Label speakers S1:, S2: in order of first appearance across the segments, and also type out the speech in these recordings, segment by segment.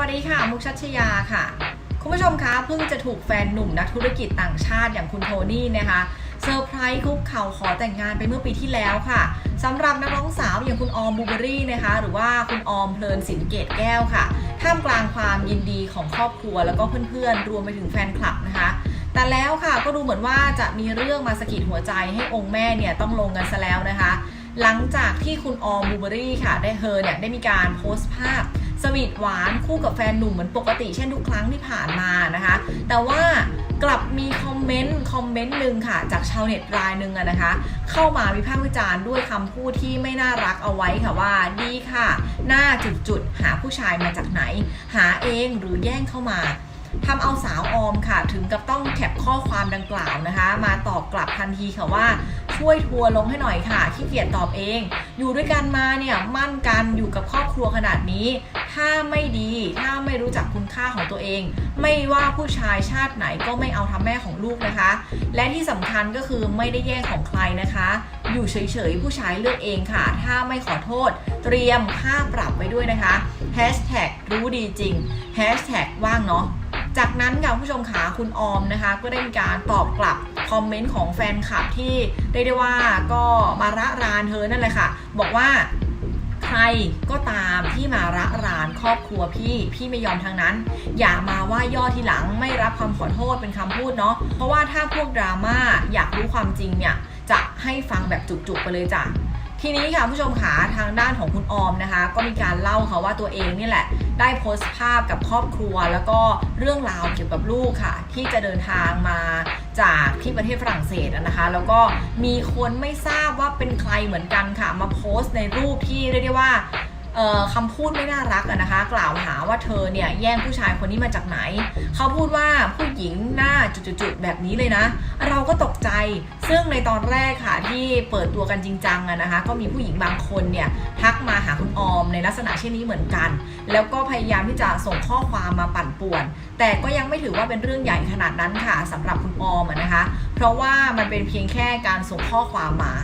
S1: วัสดีค่ะ มุกชัชยาค่ะ คุณผู้ชมคะเพิ่งจะถูกแฟนหนุ่มนักธุรกิจต่างชาติอย่างคุณโทนี่นะคะเซอร์ไพรส์คุกเข่าขอแต่งงานไปเมื่อปีที่แล้วค่ะสำหรับนักร้องสาวอย่างคุณออมบูเบอรี่นะคะ หรือว่าคุณออมเพลินสินเกตแก้วค่ะ ท่ามกลางความยินดีของครอบครัวแล้วก็เพื่อนๆ รวมไปถึงแฟนคลับนะคะ แต่แล้วค่ะก็ดูเหมือนว่าจะมีเรื่องมาสะกิดหัวใจให้องค์แม่เนี่ยต้องลงกันซะแล้วนะคะ หลังจากที่คุณออมบูเบอรี่ค่ะ ได้เธอเนี่ยได้มีการโพสต์ภาพ สวีทหวานคู่กับแฟนหนุ่มเหมือนปกติเช่นทุกครั้งที่ผ่านมานะคะ แต่ว่ากลับมีคอมเมนต์คอมเมนต์หนึ่งค่ะ จากชาวเน็ตรายหนึ่งนะคะ เข้ามาวิพากษ์วิจารณ์ด้วยคำพูดที่ไม่น่ารักเอาไว้ค่ะว่าดีค่ะ หน้าจุดๆหาผู้ชายมาจากไหน หาเองหรือแย่งเข้ามาทำเอาสาวออมค่ะ ถึงกับต้องแคปข้อความดังกล่าวนะคะ มาตอบกลับทันทีค่ะว่า ช่วยทัวร์ลงให้หน่อยค่ะขี้เกียจตอบเอง อยู่ด้วยกันมาเนี่ยมั่นกันอยู่กับครอบครัวขนาดนี้ ถ้าไม่ดีถ้าไม่รู้จักคุณค่าของตัวเอง ไม่ว่าผู้ชายชาติไหนก็ไม่เอาทำแม่ของลูกนะคะ และที่สำคัญก็คือไม่ได้แย่งของใครนะคะ อยู่เฉยๆผู้ชายเลือกเองค่ะ ถ้าไม่ขอโทษ เตรียมค่าปรับไว้ด้วยนะคะ Hashtag รู้ดีจริง Hashtag ว่างเนาะ จากนั้นค่ะผู้ชมขาคุณออมนะคะ ก็ได้มีการตอบกลับคอมเมนต์ของแฟนคลับที่เรียกได้ว่าก็มาระรานเธอนั่นแหละค่ะ บอกว่าใครก็ตามที่มาระรานครอบครัวพี่พี่ไม่ยอมทางนั้น อย่ามาว่าย่อทีหลังไม่รับคำขอโทษเป็นคำพูดเนาะเพราะว่าถ้าพวกดราม่าอยากรู้ความจริงเนี่ยจะให้ฟังแบบจุกๆไปเลยจ้ะ ทีนี้ค่ะผู้ชมขาทางด้านของคุณออมนะคะ ก็มีการเล่าค่ะว่าตัวเองนี่แหละ ได้โพสต์ภาพกับครอบครัว แล้วก็เรื่องราวเกี่ยวกับลูกค่ะ ที่จะเดินทางมาจากที่ประเทศฝรั่งเศสนะคะ แล้วก็มีคนไม่ทราบว่าเป็นใครเหมือนกันค่ะ มาโพสต์ในรูปที่เรียกได้ว่าคำพูดไม่น่ารักนะคะ กล่าวหาว่าเธอเนี่ยแย่งผู้ชายคนนี้มาจากไหน เขาพูดว่าผู้ หญิงหน้าจุดๆๆแบบนี้เลยนะ เราก็ตกใจซึ่งในตอนแรกค่ะที่เปิดตัวกันจริงจังอะนะคะ ก็มีผู้หญิงบางคนเนี่ยทักมาหาคุณออมในลักษณะเช่นนี้เหมือนกัน แล้วก็พยายามที่จะส่งข้อความมาปั่นป่วน แต่ก็ยังไม่ถือว่าเป็นเรื่องใหญ่ขนาดนั้นค่ะสำหรับคุณออมอะนะคะ เพราะว่ามันเป็นเพียงแค่การส่งข้อความมา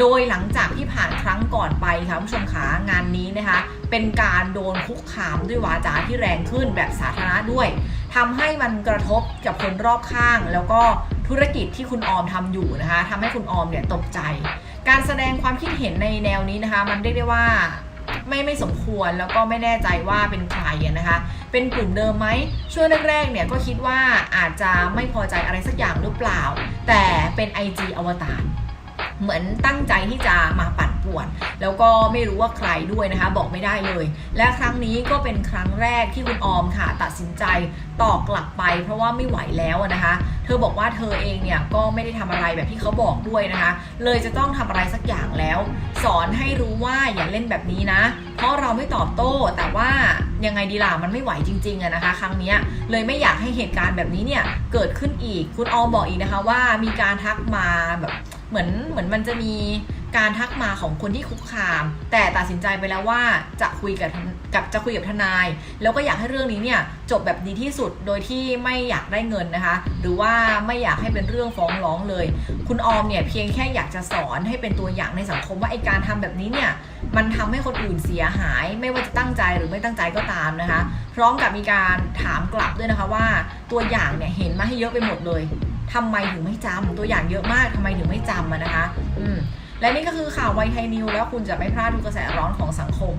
S1: โดยหลังจากที่ผ่านครั้งก่อนไปค่ะคุณผู้ชมขางานนี้นะคะ เป็นการโดนคุกคามด้วยวาจาที่แรงขึ้นแบบสาธารณะด้วยทำให้มันกระทบกับคนรอบข้าง แล้วก็ธุรกิจที่คุณออมทำอยู่นะคะทำให้คุณออมเนี่ยตกใจ การแสดงความคิดเห็นในแนวนี้นะคะ มันเรียกได้ว่าไม่ไม่สมควรแล้วก็ไม่แน่ใจว่าเป็นใครนะคะ เป็นกลุ่มเดิมไหมช่วงแรกๆเนี่ยก็คิดว่าอาจจะไม่พอใจอะไรสักอย่างหรือเปล่า แต่เป็น IG อวตาร เหมือนตั้งใจที่จะมาปั่นป่วน แล้วก็ไม่รู้ว่าใครด้วยนะคะ บอกไม่ได้เลย และครั้งนี้ก็เป็นครั้งแรกที่คุณออมค่ะ ตัดสินใจตอบกลับไป เพราะว่าไม่ไหวแล้วนะคะ เธอบอกว่าเธอเองเนี่ยก็ไม่ได้ทำอะไรแบบที่เขาบอกด้วยนะคะ เลยจะต้องทำอะไรสักอย่างแล้ว สอนให้รู้ว่าอย่าเล่นแบบนี้นะ เพราะเราไม่ตอบโต้แต่ว่ายังไงดีล่ะมันไม่ไหวจริงๆอะนะคะ ครั้งนี้เลยไม่อยากให้เหตุการณ์แบบนี้เนี่ยเกิดขึ้นอีก คุณออมบอกอีกนะคะว่ามีการทักมาแบบ เหมือนเหมือนมันจะมีการทักมาของคนที่คุกคาม แต่ตัดสินใจไปแล้วว่าจะคุยกับกับจะคุยกับทนาย แล้วก็อยากให้เรื่องนี้เนี่ยจบแบบดีที่สุดโดยที่ไม่อยากได้เงินนะคะ หรือว่าไม่อยากให้เป็นเรื่องฟ้องร้องเลย คุณออมเนี่ยเพียงแค่อยากจะสอนให้เป็นตัวอย่างในสังคมว่าไอการทำแบบนี้เนี่ยมันทำให้คนอื่นเสียหาย ไม่ว่าจะตั้งใจหรือไม่ตั้งใจก็ตามนะคะ พร้อมกับมีการถามกลับด้วยนะคะว่าตัวอย่างเนี่ยเห็นมาให้เยอะไปหมดเลย ทำไมถึงไม่จำตัวอย่างเยอะมากทำไมถึงไม่จำอะนะคะ อืมและนี่ก็คือข่าวไวไทยนิวแล้วคุณจะไม่พลาดทุกกระแสร้อนของสังคม